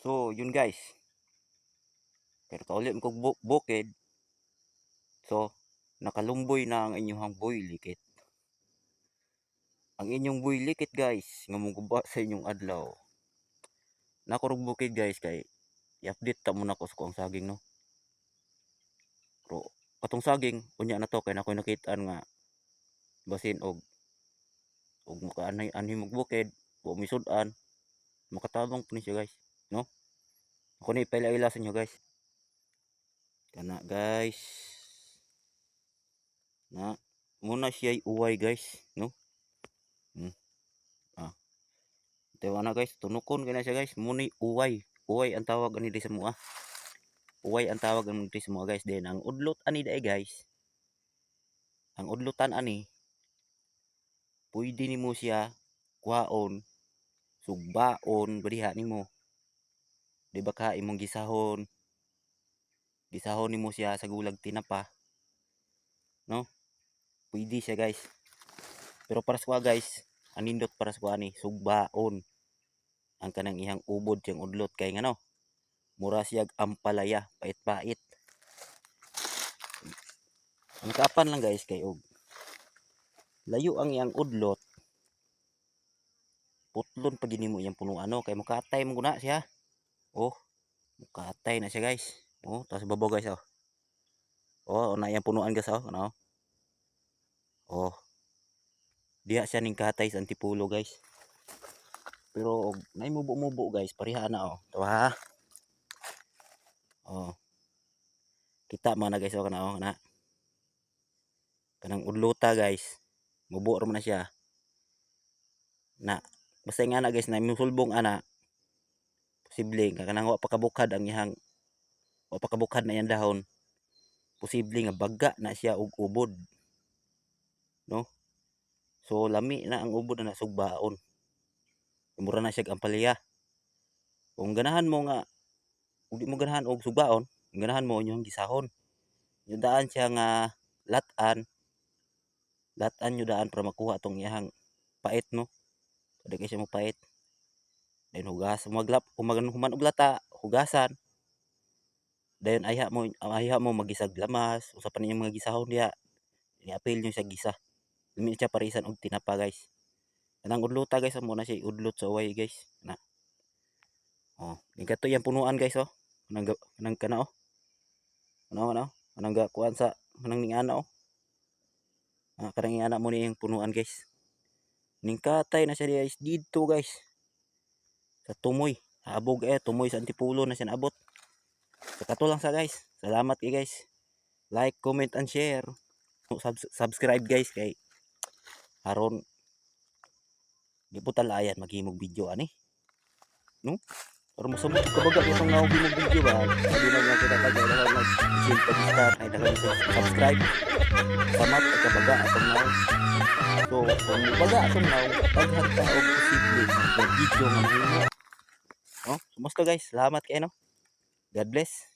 So, yun guys. Pero kaulit kog bu- bukid. So, nakalumboy na ang inyong boy likit. Ang inyong boy likit guys, nga muguba sa inyong adlaw. Nakurog bukid guys kay i-update ta muna ko sa kuang saging no. Pero katong saging unya na to kay nakoy nakitaan nga basin og og makaanay anhi magbukid, wa misud-an, makatabang po ni siya guys, no? Ako ni paila-ila sa inyo guys. Kana guys. Na muna siya uway guys, no? Hmm. Ah. Tewa na guys, tunukon kaya siya guys, muni uway. Uway ang tawag ani sa mua. Uway ang tawag ani di sa mua guys. Then ang udlot ani dai guys. Ang udlotan ani pwede nimo siya kuhaon sugbaon bariha nimo. Di ba ka imong gisahon gisahon nimo siya sa gulag tinapa. No? Pwede siya guys. Pero para sa guys, anindot para sa ni sugbaon. Ang kanang ihang ubod siyang udlot kay ngano. Mura siyag ampalaya, pait-pait. Ang kapan lang guys kay og layo ang iyang udlot. Putlon pag mo iyang puno ano kay mukatay mo guna siya. Oh, mukatay na siya guys. Oh, tapos babaw guys oh. Oh, na iyang punuan guys oh, ano? Oh. Diha siya ning katay sa antipulo guys. Pero nay mubo-mubo guys, pareha na oh. Tawa. Oh. Kita man na guys oh kana oh na. Kanang udlota guys. Mubo ra man na siya. Na basta nga na guys na musulbong ana. Posible nga kanang wa pa kabukad ang ihang wa pa kabukad na iyang dahon. Posible nga baga na siya og ubod. No? So lami na ang ubod na sugbaon. Mura na siya ang palaya. Kung ganahan mo nga di mo ganahan og sugbaon, ganahan mo yung gisahon. Yung daan siya nga latan. Latan yung daan para makuha tong iyang pait no. Pwede kayo siya mo pait. Then hugas, maglap, humagan human og lata, hugasan. Then ayha mo ayha mo magisag lamas, usapan niyo mga gisahon diha. Ni-apil niyo sa gisa. Dili siya parisan og tinapa guys. Kanang udlota guys, amo na siya udlot sa way guys. Na. Oh, ni kato yang punuan guys oh. Kanang kanang kana oh. Ano ano? Kanang ga kuan sa kanang ning ana oh. Ah, kanang ana mo ni yung punuan guys. Ning katay na siya guys dito guys. Sa tumoy. Abog eh, tumoy sa antipulo na siya naabot. So kato lang sa guys. Salamat kay guys. Like, comment, and share. Subs- subscribe guys kay aron di po talayan maghimog video ani no pero masumot ko baga itong nga himog video ba sabi na nga kita taga na nag share pa start ay dagan sa subscribe samat at kabaga atong now so kung baga atong now daghan ka og posible nga video nga mahimo no sumusta guys? Salamat kay no God bless